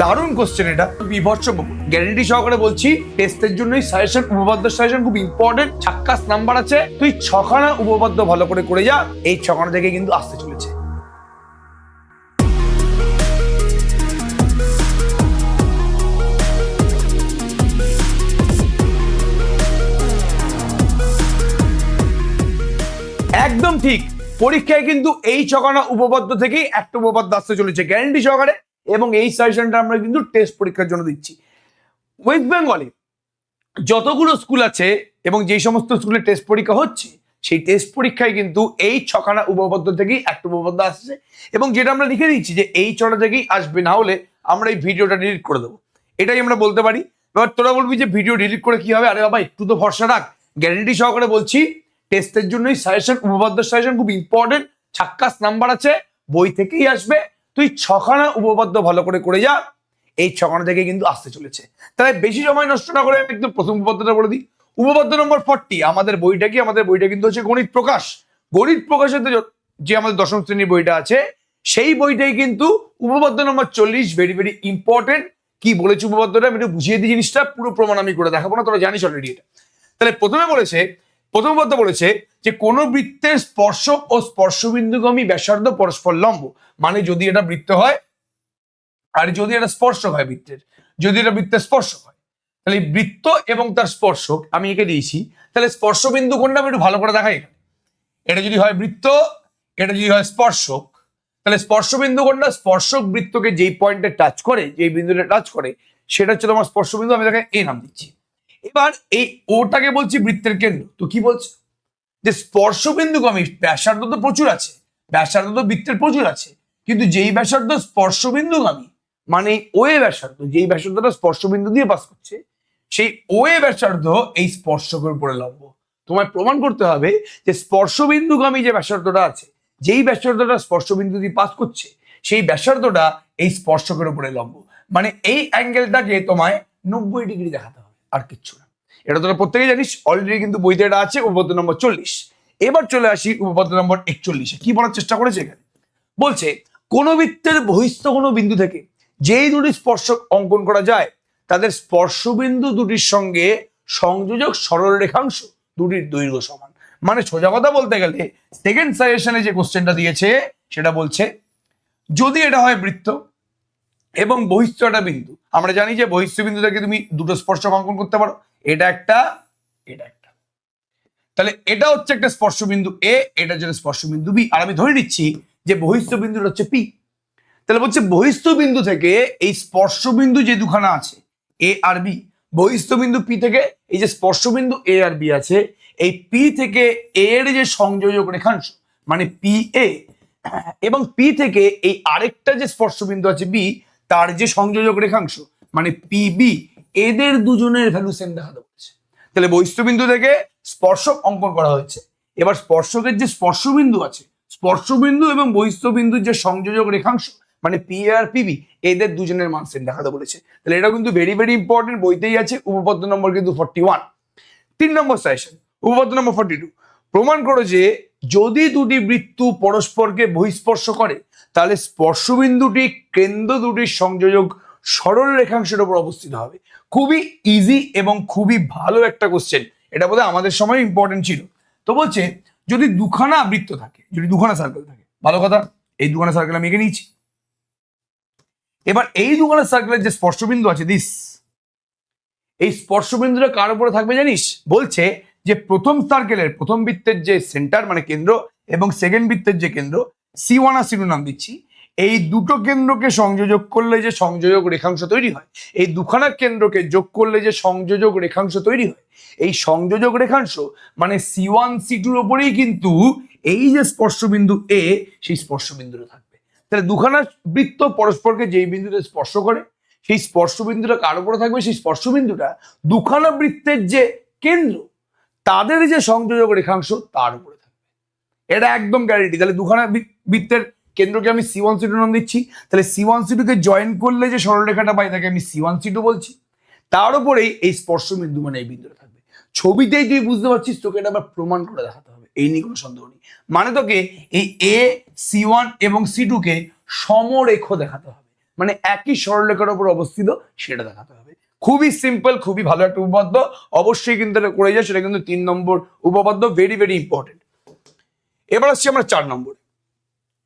দারুণ কোশ্চেন এটা। বিভৎস গ্যারেন্টি সহকারে বলছি টেস্টের জন্যই সাজেশন উপপাদ্য সাজেশন খুব ইম্পর্টেন্ট ছাক্কাস নাম্বার আছে। তুই ছখানা উপপাদ্য ভালো করে করে যা, এই ছখানা থেকে কিন্তু আসতে চলেছে। একদম ঠিক। পরীক্ষায় কিন্তু এই ছখানা উপপাদ্য থেকেই একটা উপপাদ্য আসতে চলেছে। গ্যারেন্টি সহকারে এবং এই সাজেশনটা আমরা কিন্তু টেস্ট পরীক্ষার জন্য দিচ্ছি। ওয়েস্ট বেঙ্গলে যতগুলো স্কুল আছে এবং যেই সমস্ত স্কুলে টেস্ট পরীক্ষা হচ্ছে, সেই টেস্ট পরীক্ষায় কিন্তু এই ছখানা উপপাদ্য থেকেই একটা উপপাদ্য আসছে এবং যেটা আমরা লিখে দিচ্ছি যে এই ছটা থেকেই আসবে, না হলে আমরা এই ভিডিওটা ডিলিট করে দেবো। এটাই আমরা বলতে পারি। এবার তোরা বলবি যে ভিডিও ডিলিট করে কি হবে? আরে বাবা, একটু তো ভরসা রাখ। গ্যারেন্টি সহকারে বলছি টেস্টের জন্যই সাজেশন উপপাদ্য সাজেশন খুব ইম্পর্টেন্ট ছাক্কাস নাম্বার আছে, বই থেকেই আসবে। তুই ছখানা উপপাদ্য ভালো করে করে যা, এই ছখানা থেকে কিন্তু আসতে চলেছে। তাই বেশি সময় নষ্ট না করে একদম প্রথম উপপাদ্যটা বলে দিই। উপপাদ্য নম্বর ফর্টি আমাদের বইটা কি? আমাদের বইটা কিন্তু হচ্ছে গণিত প্রকাশ। গণিত প্রকাশের যে- যে আমাদের দশম শ্রেণির বইটা আছে, সেই বইটাই কিন্তু উপপাদ্য নম্বর চল্লিশ ভেরি ভেরি ইম্পর্টেন্ট কি বলেছে উপপাদ্যটা? আমি একটু বুঝিয়ে দিই জিনিসটা, পুরো প্রমাণ আমি করে দেখাবো না, তোরা জানিস অলরেডি এটা। তাহলে প্রথমে বলেছে প্রথম পদ্ম বলেছে যে কোন বৃত্তের স্পর্শক ও স্পর্শবিন্দুগামী ব্যাসার্ধ পরস্পর লম্ব। মানে যদি এটা বৃত্ত হয়, আর যদি এটা স্পর্শক হয় বৃত্তের, যদি এটা বৃত্তের স্পর্শক হয়। তাহলে বৃত্ত এবং তার স্পর্শক আমি একে দিয়েছি, তাহলে স্পর্শবিন্দু কোনটা আমি একটু ভালো করে দেখাই এখানে। এটা যদি হয় বৃত্ত, এটা যদি হয় স্পর্শক, তাহলে স্পর্শবিন্দু কোনটা? স্পর্শক বৃত্তকে যেই পয়েন্টে টাচ করে, যেই বিন্দুটা টাচ করে, সেটা হচ্ছে তোমার স্পর্শবিন্দু, আমি তাকে এ নাম দিচ্ছি। এবার এই ওটাকে বলছি বৃত্তের কেন্দ্র। তো কি বলছে? যে স্পর্শবিন্দু আমি ব্যাসার্ধ তো প্রচুর আছে, ব্যাসার্ধ তো বৃত্তের প্রচুর আছে, কিন্তু যেই ব্যাসার্ধ স্পর্শবিন্দুগামী মানে ওয়ে ব্যাসার্ধ, যেই ব্যাসার্ধটা স্পর্শবিন্দু দিয়ে পাস করছে, সেই ওয়ে ব্যাসার্ধ এই স্পর্শকের উপরে লম্ব তোমায় প্রমাণ করতে হবে যে স্পর্শবিন্দুগামী যে ব্যাসার্ধটা আছে, যেই ব্যাসার্ধটা স্পর্শবিন্দু দিয়ে পাস করছে, সেই ব্যাসার্ধটা এই স্পর্শকের উপরে লম্ব মানে এই অ্যাঙ্গেলটাকে তোমায় নব্বই ডিগ্রি দেখাতে আর কিচ্ছু না। এটা তোরা প্রত্যেকেই জানিস অলরেডি কিন্তু বইতে এটা আছে, উপপাদ্য নম্বর চল্লিশ। এবার চলে আসি উপপাদ্য নম্বর একচল্লিশে। কি বলার চেষ্টা করেছে এখানে? বলছে, কোন বৃত্তের বহিস্থ কোনো বিন্দু থেকে যেই দুটি স্পর্শক অঙ্কন করা যায়, তাদের স্পর্শবিন্দু দুটির সঙ্গে সংযোজক সরল রেখাংশ দুটির দৈর্ঘ্য সমান। মানে সোজা কথা বলতে গেলে সেকেন্ড সাজেশনে যে কোশ্চেনটা দিয়েছে, সেটা বলছে, যদি এটা হয় বৃত্ত এবং একটা বিন্দু। আমরা জানি যে বহিস্থ বিন্দু থেকে তুমি দুটো স্পর্শক অঙ্কন করতে পারো। এটা একটা এটা একটা। তাহলে এটা হচ্ছে একটা স্পর্শ বিন্দু এ এটা হচ্ছে একটা স্পর্শবিন্দু বি আর আমি ধরে নিচ্ছি যে বহিস্থ বিন্দুটা হচ্ছে পি তাহলে বলছে বহিষ্ঠ বিন্দু থেকে এই স্পর্শ বিন্দু যে দুখানা আছে এ আর বি বহিস্থ বিন্দু পি থেকে এই যে স্পর্শ বিন্দু এ আর বি আছে, এই পি থেকে এর যে সংযোজক রেখাংশ মানে পি এ এবং পি থেকে এই আরেকটা যে স্পর্শবিন্দু আছে বি তার যে সংযোজক রেখাংশ মানে পিবি এদের দুজনের ভ্যালু সেম দেখাতে বলেছে। তাহলে বহিস্থবিন্দু থেকে স্পর্শক অঙ্কন করা হয়েছে। এবার স্পর্শকের যে স্পর্শবিন্দু আছে, স্পর্শবিন্দু এবং বহিস্থবিন্দুর যে সংযোজক রেখাংশ মানে পি আর পিবি এদের দুজনের মান সেম দেখাতে বলেছে। তাহলে এটা কিন্তু ভেরি ভেরি ইম্পর্টেন্ট বইতেই আছে, উপপাদ্য নম্বর কিন্তু ফর্টি ওয়ান তিন নম্বর সেশন উপপাদ্য নম্বর ফর্টি টু প্রমাণ করো যে যদি দুটি বৃত্ত পরস্পরকে বহিস্পর্শ করে, তাহলে স্পর্শবিন্দুটি কেন্দ্র দুটির সংযোজক সরল রেখাংশের উপর অবস্থিত হবে। খুবই ইজি এবং খুবই ভালো একটা কোশ্চেন এটা বোধহয় আমাদের সময় ইম্পর্টেন্ট ছিল। তো বলছে, যদি দুখানা বৃত্ত থাকে, যদি দুখানা সার্কেল থাকে, ভালো কথা, এই দুখানা সার্কেল আমি এঁকে নিয়েছি। এবার এই দুখানা সার্কেলের যে স্পর্শবিন্দু আছে দিস এই স্পর্শবিন্দুটা কার উপরে থাকবে জানিস? বলছে যে প্রথম সার্কেলের প্রথম বৃত্তের যে সেন্টার মানে কেন্দ্র এবং সেকেন্ড বৃত্তের যে কেন্দ্র সি ওয়ান আর নাম দিচ্ছি। এই দুটো কেন্দ্রকে সংযোজক করলে যে সংযোজক রেখাংশ তৈরি হয়, এই দুখানা কেন্দ্রকে যোগ করলে যে সংযোজক রেখাংশ তৈরি হয়, এই সংযোজক রেখাংশ মানে সি ওয়ান সি টুর ওপরেই কিন্তু এই যে স্পর্শবিন্দু এ সেই স্পর্শবিন্দুটা থাকবে। তাহলে দুখানা বৃত্ত পরস্পরকে যেই বিন্দুতে স্পর্শ করে, সেই স্পর্শবিন্দুটা কার উপরে থাকবে? সেই স্পর্শবিন্দুটা দুখানা বৃত্তের যে কেন্দ্র তাদের যে সংযোজক রেখাংশ, তার উপরে থাকবে। এটা একদম গ্যারেন্টি তাহলে দুখানা বৃত্তের কেন্দ্রকে আমি সি ওয়ান সি টু নাম দিচ্ছি। তাহলে সি ওয়ান সি টুকে জয়েন করলে যে সরলরেখাটা পাই, তাকে আমি সি ওয়ান সি টু বলছি। তার উপরেই এই স্পর্শবিন্দু মানে এই বিন্দুটা থাকবে। ছবিতেই তুই বুঝতে পারছিস, তোকে এটা আবার প্রমাণ করে দেখাতে হবে। এই নিয়ে কোনো সন্দেহ নেই। মানে তোকে এই এ সি ওয়ান এবং সি টুকে সমরেখ দেখাতে হবে। মানে একই সরলরেখার উপর অবস্থিত, সেটা দেখাতে হবে। খুবই সিম্পল খুবই ভালো একটা উপপাদ্য। অবশ্যই কিন্তু এটা করে যায় সেটা কিন্তু তিন নম্বর উপপাদ্য ভেরি ভেরি ইম্পর্টেন্ট এবার আসছি আমরা চার নম্বর।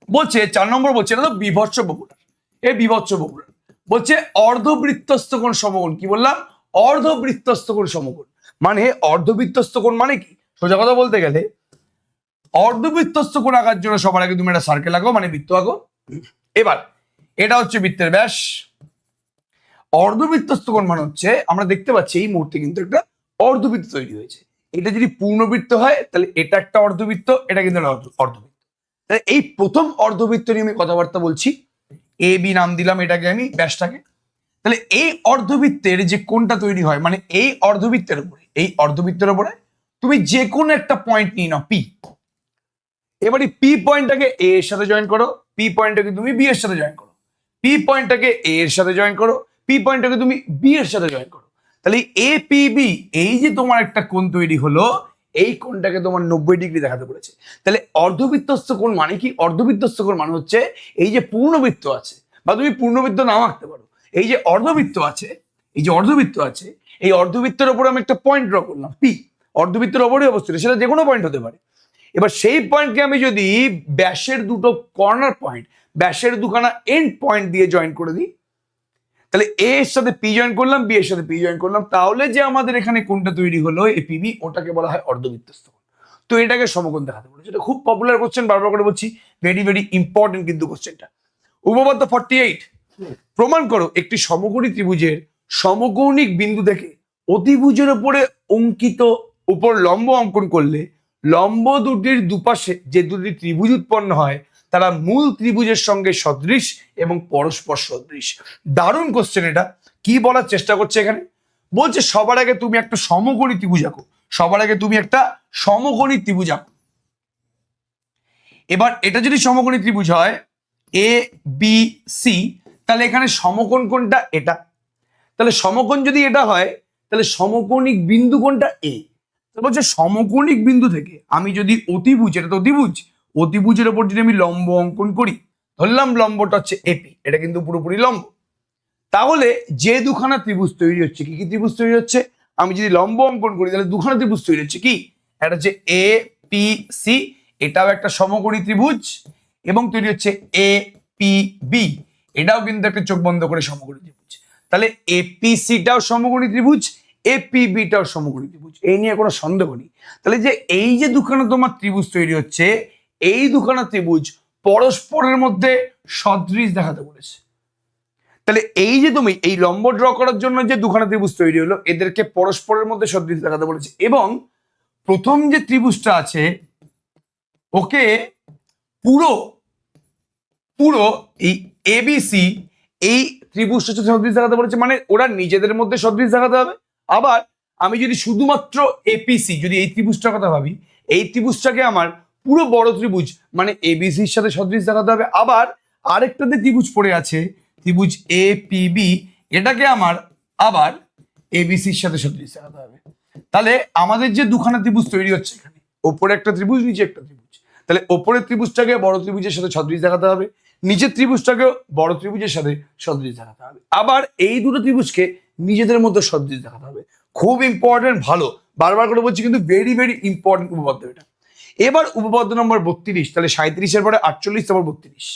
বলছে, চার নম্বর বলছে, এটা তো বিভৎস বগুড়া এই বিভৎস বগুড়া বলছে অর্ধবৃত্তস্থ কোণ সমকোণ, কি বললাম? অর্ধবৃত্তস্থ কোণ সমকোণ। মানে অর্ধবৃত্তস্থ কোণ মানে কি? সোজা কথা বলতে গেলে অর্ধবৃত্তস্থ কোণ আঁকার জন্য সবার আগে তুমি একটা সার্কেল আঁকো মানে বৃত্ত আঁকো। এবার, এটা হচ্ছে বৃত্তের ব্যাস। অর্ধবৃত্তস্থ কোণ মানে হচ্ছে আমরা দেখতে পাচ্ছি এই মুহূর্তে কিন্তু একটা অর্ধবৃত্ত তৈরি হয়েছে। এটা যদি পূর্ণবৃত্ত হয়, তাহলে এটা একটা অর্ধবৃত্ত, এটা কিন্তু অর্ধবৃত্ত। তাহলে এই প্রথম অর্ধবৃত্ত নিয়ে আমি কথাবার্তা বলছি। এ বি নাম দিলাম এটাকে আমি, ব্যাসটাকে। তাহলে এই অর্ধবৃত্তের যে কোনটা তৈরি হয় মানে এই অর্ধবৃত্তের উপরে, এই অর্ধবৃত্তের উপরে তুমি যে কোনো একটা পয়েন্ট নিয়ে নাও পি এবারে পি পয়েন্টটাকে এ এর সাথে জয়েন করো পি পয়েন্টটাকে তুমি বি এর সাথে জয়েন করো। পি পয়েন্টটাকে এ এর সাথে জয়েন করো পি পয়েন্টটাকে তুমি বি এর সাথে জয়েন করো। তাহলে এ পি বি এই যে তোমার একটা কোণ তৈরি হলো, এই কোণটাকে তোমার নব্বই ডিগ্রি দেখাতে বলেছে তাহলে অর্ধবৃত্তস্থ কোণ মানে কি? অর্ধবৃত্তস্থ কোণ মানে হচ্ছে এই যে পূর্ণবৃত্ত আছে, বা তুমি পূর্ণবৃত্ত নাও আঁকতে পারো। এই যে অর্ধবৃত্ত আছে, এই যে অর্ধবৃত্ত আছে, এই অর্ধবৃত্তের ওপরে আমি একটা পয়েন্ট ড্র করলাম পি অর্ধবৃত্তের ওপরে অবস্থিত, সেটা যে কোনো পয়েন্ট হতে পারে। এবার সেই পয়েন্টকে আমি যদি ব্যাসের দুটো কর্নার পয়েন্ট ব্যাসের দুখানা এন্ড পয়েন্ট দিয়ে জয়েন করে দিই তাহলে এ এর সাথে পি জয়েন করলাম বি এর সাথে পি জয়েন করলাম, তাহলে যে আমাদের এখানে কোনটা তৈরি হলো এ পিবি ওটাকে বলা হয় অর্ধবৃত্তস্থ তো এটাকে সমকোণ দেখাতে বলেছে। এটা খুব পপুলার কোশ্চেন বারবার করে বলছি ভেরি ভেরি ইম্পর্টেন্ট কিন্তু কোশ্চেনটা উপপাদ্য ফর্টি এইট প্রমাণ করো, একটি সমকোণী ত্রিভুজের সমকৌণিক বিন্দু থেকে অতিভুজের উপরে অঙ্কিত উপর লম্ব অঙ্কন করলে লম্ব দুটির দুপাশে যে দুটি ত্রিভুজ উৎপন্ন হয় তারা মূল ত্রিভুজের সঙ্গে সদৃশ এবং পরস্পর সদৃশ। দারুণ কোশ্চেন এটা। কি বলার চেষ্টা করছে এখানে? বলছে, সবার আগে তুমি একটা সমকোণী ত্রিভুজ আঁকো। সবার আগে তুমি একটা সমকোণী ত্রিভুজ আঁকো। এবার এটা যদি সমকোণী ত্রিভুজ হয় এ বি সি তাহলে এখানে সমকোণ কোনটা এটা। তাহলে সমকোণ যদি এটা হয়, তাহলে সমকোণিক বিন্দু কোনটা এ বলছে, সমকোণিক বিন্দু থেকে আমি যদি অতিভুজ, এটা তো অতিভুজ অতিভুজের ওপর যদি আমি লম্ব অঙ্কন করি, ধরলাম লম্বটা হচ্ছে এপি এটা কিন্তু পুরোপুরি লম্ব। তাহলে যে দুখানা ত্রিভুজ তৈরি হচ্ছে, কি কি ত্রিভুজ তৈরি হচ্ছে? আমি যদি লম্ব অঙ্কন করি, তাহলে দুখানা ত্রিভুজ তৈরি হচ্ছে কি? একটা হচ্ছে এ পি সি এটাও একটা সমকোণী ত্রিভুজ, এবং তৈরি হচ্ছে এ পি বি এটাও কিন্তু একটা চোখ বন্ধ করে সমকোণী ত্রিভুজ। তাহলে এপিসিটাও সমকোণী ত্রিভুজ এপিবিটাও সমকোণী ত্রিভুজ। এই নিয়ে কোনো সন্দেহ নেই। তাহলে যে এই যে দুখানা তোমার ত্রিভুজ তৈরি হচ্ছে এই দুখানা ত্রিভুজ পরস্পরের মধ্যে সদৃশ দেখাতে বলেছে। তাহলে এই যে তুমি এই লম্ব ড্র করার জন্য যে দুখানা ত্রিভুজ তৈরি হলো, এদেরকে পরস্পরের মধ্যে সদৃশ দেখাতে বলেছে। এবং প্রথম যে ত্রিভুজটা আছে, ওকে পুরো পুরো এই এবিসি এই ত্রিভুজটা হচ্ছে সদৃশ দেখাতে বলেছে। মানে ওরা নিজেদের মধ্যে সদৃশ দেখাতে হবে। আবার আমি যদি শুধুমাত্র এপিসি যদি এই ত্রিভুজটার কথা ভাবি, এই ত্রিভুজটাকে আমার পুরো বড় ত্রিভুজ মানে এবিসির সাথে সদৃশ দেখাতে হবে। আবার আরেকটাতে ত্রিভুজ পড়ে আছে, ত্রিভুজ এ বি এটাকে আমার আবার এবিসির সাথে সদৃশ দেখাতে হবে। তাহলে আমাদের যে দুখানা ত্রিভুজ তৈরি হচ্ছে এখানে, ওপরে একটা ত্রিভুজ, নিচে একটা ত্রিভুজ। তাহলে ওপরের ত্রিভুজটাকে বড় ত্রিভুজের সাথে সদৃশ দেখাতে হবে, নিচের ত্রিভুজটাকে বড় ত্রিভুজের সাথে সদৃশ দেখাতে হবে। আবার এই দুটো ত্রিভুজকে নিজেদের মধ্যে সদৃশ দেখাতে হবে। খুব ইম্পর্টেন্ট ভালো। বারবার করে বলছি কিন্তু ভেরি ভেরি ইম্পর্টেন্ট উপপাদ্য এটা। এবার উপপাদ্য নম্বর বত্রিশ, তাহলে সাঁত্রিশের পরে আটচল্লিশ, তারপর বত্রিশ।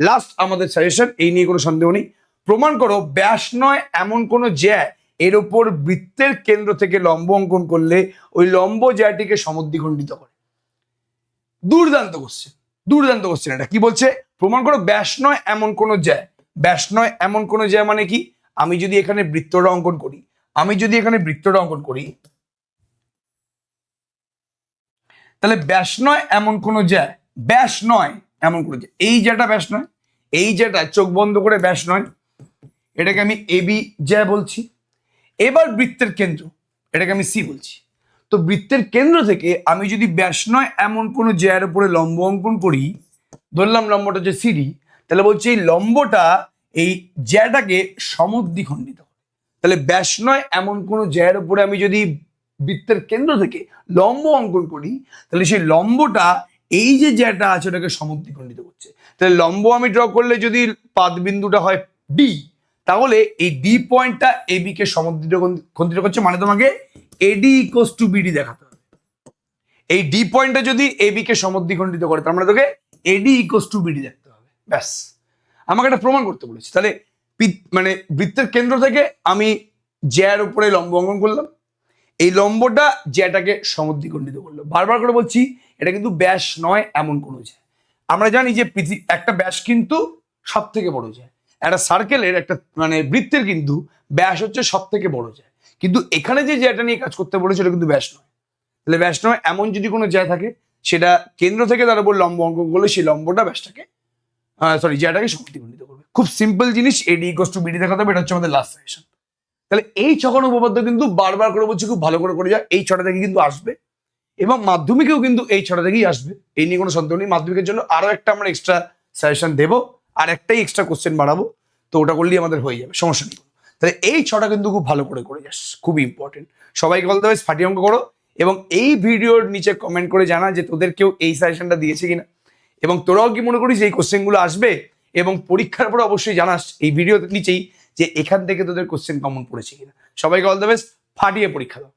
লাস্ট আমাদের সাজেশন এই নিয়ে কোনো সন্দেহ নেই। প্রমাণ করো, ব্যাস নয় এমন কোনো জ্যা এর উপর বৃত্তের কেন্দ্র থেকে লম্ব অঙ্কন করলে ওই লম্ব জ্যাটিকে সমদ্বিখণ্ডিত করে। দুর্দান্ত কোশ্চেন দুর্দান্ত কোশ্চেন এটা। কি বলছে? প্রমাণ করো, ব্যাস নয় এমন কোনো জ্যা, ব্যাস নয় এমন কোনো জ্যা মানে কি? আমি যদি এখানে বৃত্তটা অঙ্কন করি, আমি যদি এখানে বৃত্তটা অঙ্কন করি তাহলে ব্যাস নয় এমন কোনো জ্যা, ব্যাস নয় এমন কোনো জ্যা। এই জ্যাটা ব্যাস নয়, এই জ্যাটা চোখ বন্ধ করে ব্যাস নয়। এটাকে আমি এবি জ্যা বলছি। এবার বৃত্তের কেন্দ্র, এটাকে আমি সি বলছি। তো বৃত্তের কেন্দ্র থেকে আমি যদি ব্যাস নয় এমন কোনো জ্যার উপরে লম্ব অঙ্কন করি, ধরলাম লম্বটা হচ্ছে সিডি, তাহলে বলছি এই লম্বটা এই জ্যাটাকে সমদ্বিখণ্ডিত তাহলে ব্যাস নয় এমন কোনো জ্যার উপরে আমি যদি বৃত্তের কেন্দ্র থেকে লম্ব অঙ্কন করি, তাহলে সেই লম্বটা এই যে জ্যাটা আছে ওটাকে সমদ্বিখণ্ডিত করছে। তাহলে লম্ব আমি ড্র করলে যদি পাদবিন্দুটা হয় ডি তাহলে এই ডি পয়েন্টটা এবি কে সমদ্রিত খন্ডিত করছে মানে তোমাকে এডি ইকোস টু বিডি দেখাতে হবে। এই ডি পয়েন্টটা যদি এবি কে সমদ্বিখণ্ডিত করে, তার মানে তোকে এডি ইকোস টু বিডি দেখতে হবে। ব্যাস। আমাকে একটা প্রমাণ করতে বলেছি। তাহলে মানে বৃত্তের কেন্দ্র থেকে আমি জ্যার উপরে লম্ব অঙ্কন করলাম এই লম্বটা জ্যাটাকে সমদ্বিখণ্ডিত করল। বারবার করে বলছি, এটা কিন্তু ব্যাস নয় এমন কোনো জ্যা আমরা জানি যে পৃথিবী একটা ব্যাস কিন্তু সব থেকে বড় যায় একটা সার্কেলের একটা মানে বৃত্তের কিন্তু ব্যাস হচ্ছে সব থেকে বড় যায় কিন্তু এখানে যে জ্যাটা নিয়ে কাজ করতে বলেছে সেটা কিন্তু ব্যাস নয়। তাহলে ব্যাস নয় এমন যদি কোনো জ্যা থাকে, সেটা কেন্দ্র থেকে তার উপর লম্ব অঙ্কন করলে সেই লম্বটা ব্যাসটাকে সরি জ্যাটাকে সমদ্বিখণ্ডিত করবে। খুব সিম্পল জিনিস এডি ইকোস টু বিডি দেখাতে হবে, এটা হচ্ছে আমাদের লাস্ট সেশন তাহলে এই ছখন উপপাদ্য কিন্তু বারবার করে বলছি, খুব ভালো করে করে যা, এই ছটা থেকে কিন্তু আসবে। এবং মাধ্যমিকেও কিন্তু এই ছটা থেকেই আসবে। এই নিয়ে কোনো সন্দেহ নেই। মাধ্যমিকের জন্য আরও একটা আমরা এক্সট্রা সাজেশন দেবো, আর একটাই এক্সট্রা কোশ্চেন বাড়াবো। তো ওটা করলেই আমাদের হয়ে যাবে, সমস্যা নেই। তাহলে এই ছটা কিন্তু খুব ভালো করে করে যাস, খুব ইম্পর্টেন্ট সবাইকে বলতে হবে ফাটি অঙ্ক করো, এবং এই ভিডিওর নিচে কমেন্ট করে জানা যে তোদের কেউ এই সাজেশনটা দিয়েছে কিনা। এবং তোরাও কি মনে করিস এই কোশ্চেনগুলো আসবে? এবং পরীক্ষার পরে অবশ্যই জানাস, এই ভিডিওর নিচেই যে এখান থেকে তোদের কোশ্চেন কমন পড়েছে কিনা। সবাইকে অল দ্য বেস্ট ফাটিয়ে পরীক্ষা দাও।